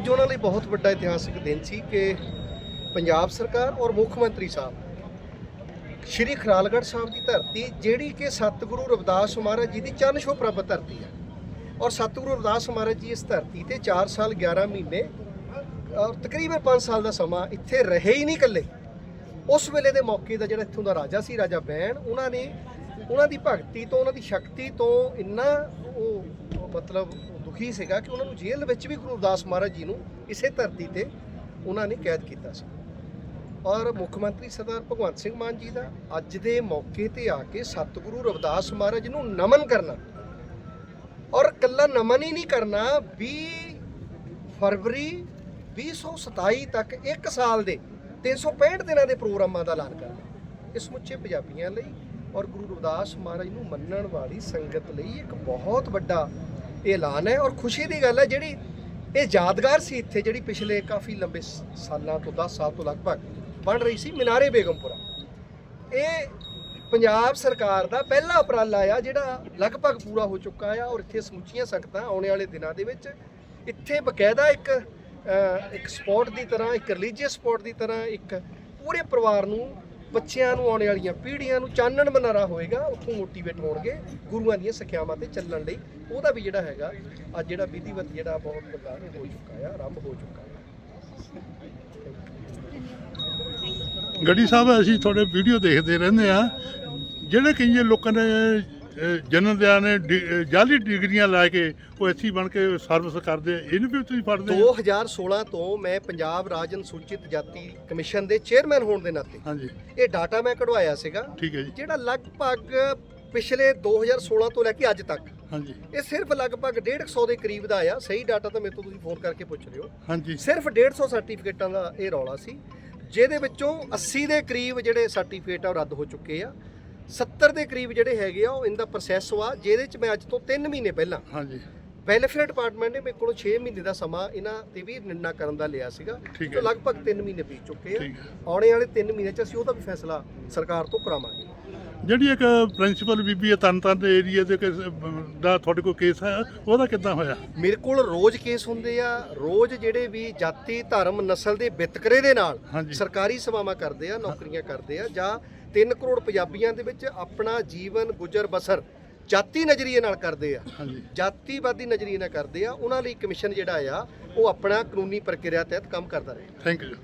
ਅੱਜ ਉਹਨਾਂ ਲਈ ਬਹੁਤ ਵੱਡਾ ਇਤਿਹਾਸਕ ਦਿਨ ਸੀ ਕਿ ਪੰਜਾਬ ਸਰਕਾਰ ਔਰ ਮੁੱਖ ਮੰਤਰੀ ਸਾਹਿਬ ਸ਼੍ਰੀ ਖਰਾਲਗੜ੍ਹ ਸਾਹਿਬ ਦੀ ਧਰਤੀ ਜਿਹੜੀ ਕਿ ਸਤਿਗੁਰੂ ਰਵਿਦਾਸ ਮਹਾਰਾਜ ਜੀ ਦੀ ਚਰਨ ਛੋਹ ਪ੍ਰਾਪਤ ਧਰਤੀ ਹੈ। ਔਰ ਸਤਿਗੁਰੂ ਰਵਿਦਾਸ ਮਹਾਰਾਜ ਜੀ ਇਸ ਧਰਤੀ ਤੇ 4 ਸਾਲ 11 ਮਹੀਨੇ ਔਰ ਤਕਰੀਬਨ 5 ਸਾਲ ਦਾ ਸਮਾਂ ਇੱਥੇ ਰਹੇ ਹੀ ਨਹੀਂ ਇਕੱਲੇ। ਉਸ ਵੇਲੇ ਦੇ ਮੌਕੇ ਦਾ ਜਿਹੜਾ ਇੱਥੋਂ ਦਾ ਰਾਜਾ ਸੀ, ਰਾਜਾ ਬੈਣ, ਉਹਨਾਂ ਨੇ, ਉਹਨਾਂ ਦੀ ਭਗਤੀ ਤੋਂ, ਉਹਨਾਂ ਦੀ ਸ਼ਕਤੀ ਤੋਂ ਇੰਨਾ ਮਤਲਬ ਦੁਖੀ ਸੀਗਾ ਕਿ ਉਹਨਾਂ ਨੂੰ ਜੇਲ੍ਹ ਵਿੱਚ ਵੀ ਗੁਰੂ ਰਵਿਦਾਸ ਮਹਾਰਾਜ ਜੀ ਨੂੰ ਇਸੇ ਧਰਤੀ ਤੇ ਉਹਨਾਂ ਨੇ ਕੈਦ ਕੀਤਾ ਸੀ। ਔਰ ਮੁੱਖ ਮੰਤਰੀ ਸਰਦਾਰ ਭਗਵੰਤ ਸਿੰਘ ਮਾਨ ਜੀ ਦਾ ਅੱਜ ਦੇ ਮੌਕੇ ਤੇ ਆ ਕੇ ਸਤਿਗੁਰੂ ਰਵਿਦਾਸ ਮਹਾਰਾਜ ਨੂੰ ਨਮਨ ਕਰਨਾ ਔਰ ਕੱਲਾ ਨਮਨ ਹੀ ਨਹੀਂ ਕਰਨਾ 20 ਫਰਵਰੀ 2027 ਤੱਕ 1 ਸਾਲ ਦੇ 365 ਦਿਨਾਂ ਦੇ ਪ੍ਰੋਗਰਾਮਾਂ ਦਾ ਐਲਾਨ ਕਰਨਾ। ਇਸ ਮੁੱਚੇ ਪੰਜਾਬੀਆਂ ਲਈ ਔਰ ਗੁਰੂ ਰਵਿਦਾਸ ਮਹਾਰਾਜ ਨੂੰ ਮੰਨਣ ਵਾਲੀ ਸੰਗਤ ਲਈ ਇੱਕ ਬਹੁਤ ਵੱਡਾ ਇਹ ਐਲਾਨ ਹੈ ਔਰ ਖੁਸ਼ੀ ਦੀ ਗੱਲ ਹੈ ਜਿਹੜੀ ਇਹ ਯਾਦਗਾਰ ਸੀ ਇੱਥੇ ਜਿਹੜੀ ਪਿਛਲੇ ਕਾਫੀ ਲੰਬੇ ਸਾਲਾਂ ਤੋਂ 10 ਸਾਲ ਤੋਂ ਲਗਭਗ ਬਣ ਰਹੀ ਸੀ ਮਨਾਰੇ ਬੇਗਮਪੁਰਾ। ਇਹ ਪੰਜਾਬ ਸਰਕਾਰ ਦਾ ਪਹਿਲਾ ਉਪਰਾਲਾ ਆ ਜਿਹੜਾ ਲਗਭਗ ਪੂਰਾ ਹੋ ਚੁੱਕਾ ਆ ਔਰ ਇੱਥੇ ਸਮੁੱਚੀਆਂ ਸੰਗਤਾਂ ਆਉਣ ਵਾਲੇ ਦਿਨਾਂ ਦੇ ਵਿੱਚ ਇੱਥੇ ਬਕਾਇਦਾ ਇੱਕ ਅ, ਇੱਕ ਸਪੋਰਟ ਦੀ ਤਰ੍ਹਾਂ ਇੱਕ ਰਿਲੀਜੀਅਸ ਸਪੋਰਟ ਦੀ ਤਰ੍ਹਾਂ ਇੱਕ ਪੂਰੇ ਪਰਿਵਾਰ ਨੂੰ ਬੱਚਿਆਂ ਨੂੰ ਆਉਣ ਵਾਲੀਆਂ ਪੀੜ੍ਹੀਆਂ ਨੂੰ ਚਾਨਣ ਬਨਾਰਾ ਹੋਏਗਾ, ਉੱਥੋਂ ਮੋਟੀਵੇਟ ਹੋਣਗੇ ਗੁਰੂਆਂ ਦੀਆਂ ਸਿੱਖਿਆਵਾਂ ਤੇ ਚੱਲਣ ਲਈ। ਉਹਦਾ ਵੀ ਜਿਹੜਾ ਹੈਗਾ, ਅੱਜ ਜਿਹੜਾ ਵਿਧੀਵਤ ਜਿਹੜਾ ਬਹੁਤ ਵੱਡਾ ਹੋ ਚੁੱਕਾ ਆ, ਆਰੰਭ ਹੋ ਚੁੱਕਾ ਆ। ਗੱਡੀ ਸਾਹਿਬ, ਅਸੀਂ ਤੁਹਾਡੇ ਵੀਡੀਓ ਦੇਖਦੇ ਰਹਿੰਦੇ ਆ। ਜਿਹੜੇ ਕਈਆਂ ਲੋਕਾਂ ਨੇ ਅਹ, ਜਨਮ ਦਿਨ ਨੇ ਡਿ- ਜਾਲੀ ਡਿਗਰੀਆਂ ਲੈ ਕੇ ਉਹ ਇੱਥੇ ਬਣ ਕੇ ਸਰਵਿਸ ਕਰਦੇ ਆ। ਇਹਨੂੰ ਵੀ ਤੁਸੀਂ ਫੜਦੇ ਆ। 2016 ਤੋਂ ਮੈਂ ਪੰਜਾਬ ਰਾਜ ਅਨੁਸੂਚਿਤ ਜਾਤੀ ਕਮਿਸ਼ਨ ਦੇ ਚੇਅਰਮੈਨ ਹੋਣ ਦੇ ਨਾਤੇ ਹਾਂਜੀ। ਇਹ ਡਾਟਾ ਮੈਂ ਕਢਵਾਇਆ ਸੀਗਾ ਠੀਕ ਹੈ ਜੀ। ਜਿਹੜਾ ਲਗਭਗ ਪਿਛਲੇ 2016 ਤੋਂ ਲੈ ਕੇ ਅੱਜ ਤੱਕ। ਹਾਂਜੀ। ਇਹ ਸਿਰਫ ਲਗਭਗ 150 ਦੇ ਕਰੀਬ ਦਾ ਆਇਆ ਸਹੀ ਡਾਟਾ ਤਾਂ ਮੇਰੇ ਤੋਂ ਤੁਸੀਂ ਫੋਨ ਕਰਕੇ ਪੁੱਛ ਲਿਓ। ਹਾਂਜੀ। ਸਿਰਫ 150 ਸਰਟੀਫਿਕੇਟਾਂ ਦਾ ਇਹ ਰੌਲਾ ਸੀ ਜਿਹਦੇ ਵਿੱਚੋਂ 80 ਦੇ ਕਰੀਬ ਜਿਹੜੇ ਸਰਟੀਫਿਕੇਟ ਆ ਉਹ ਰੱਦ ਹੋ ਚੁੱਕੇ ਆ। 70 ਦੇ ਕਰੀਬ ਜਿਹੜੇ ਹੈਗੇ ਆ ਉਹ ਇਨ ਦਾ ਪ੍ਰੋਸੈਸ ਵਾ ਜਿਹਦੇ ਚ ਮੈਂ ਅੱਜ ਤੋਂ 3 ਮਹੀਨੇ ਪਹਿਲਾਂ ਹਾਂਜੀ ਵੈਲਫੇਅਰ ਡਿਪਾਰਟਮੈਂਟ ਨੇ ਮੇਰੇ ਕੋਲੋਂ 6 ਮਹੀਨੇ ਦਾ ਸਮਾਂ ਇਹਨਾਂ ਤੇ ਵੀ ਨਿਰਣਾ ਕਰਨ ਦਾ ਲਿਆ ਸੀਗਾ। ਤੇ ਲਗਭਗ 3 ਮਹੀਨੇ ਬੀਤ ਚੁੱਕੇ ਆ। ਆਉਣੇ ਵਾਲੇ 3 ਮਹੀਨੇ ਚ ਅਸੀਂ ਉਹਦਾ ਵੀ ਫੈਸਲਾ ਸਰਕਾਰ ਤੋਂ ਕਰਾਵਾਂਗੇ ਜਿਹੜੀ ਇੱਕ ਪ੍ਰਿੰਸੀਪਲ ਬੀਬੀ ਹੈ ਤਨ ਤਨ ਦੇ ਏਰੀਆ ਦੇ ਕਿਸ- ਦਾ ਤੁਹਾਡੇ ਕੋਲ ਕੇਸ ਹੈ ਉਹਦਾ ਕਿੱਦਾਂ ਹੋਇਆ? ਮੇਰੇ ਕੋਲ ਰੋਜ਼ ਕੇਸ ਹੁੰਦੇ ਆ ਰੋਜ਼ ਜਿਹੜੇ ਵੀ ਜਾਤੀ ਧਰਮ ਨਸਲ ਦੇ ਵਿਤਕਰੇ ਦੇ ਨਾਲ ਹਾਂਜੀ। ਸਰਕਾਰੀ ਸੇਵਾਵਾਂ ਕਰਦੇ ਆ ਨੌਕਰੀਆਂ ਕਰਦੇ ਆ ਜਾਂ 3 ਕਰੋੜ ਪੰਜਾਬੀਆਂ ਦੇ ਵਿੱਚ ਆਪਣਾ ਜੀਵਨ ਗੁਜ਼ਰ ਬਸਰ ਜਾਤੀ ਨਜ਼ਰੀਏ ਨਾਲ ਕਰਦੇ ਆ। ਹਾਂਜੀ। ਜਾਤੀਵਾਦੀ ਨਜ਼ਰੀਏ ਨਾਲ ਕਰਦੇ ਆ ਉਹਨਾਂ ਲਈ ਕਮਿਸ਼ਨ ਜਿਹੜਾ ਆ ਉਹ ਆਪਣਾ ਕਾਨੂੰਨੀ ਪ੍ਰਕਿਰਿਆ ਤਹਿਤ ਕੰਮ ਕਰਦਾ ਰਹੇ। Thank you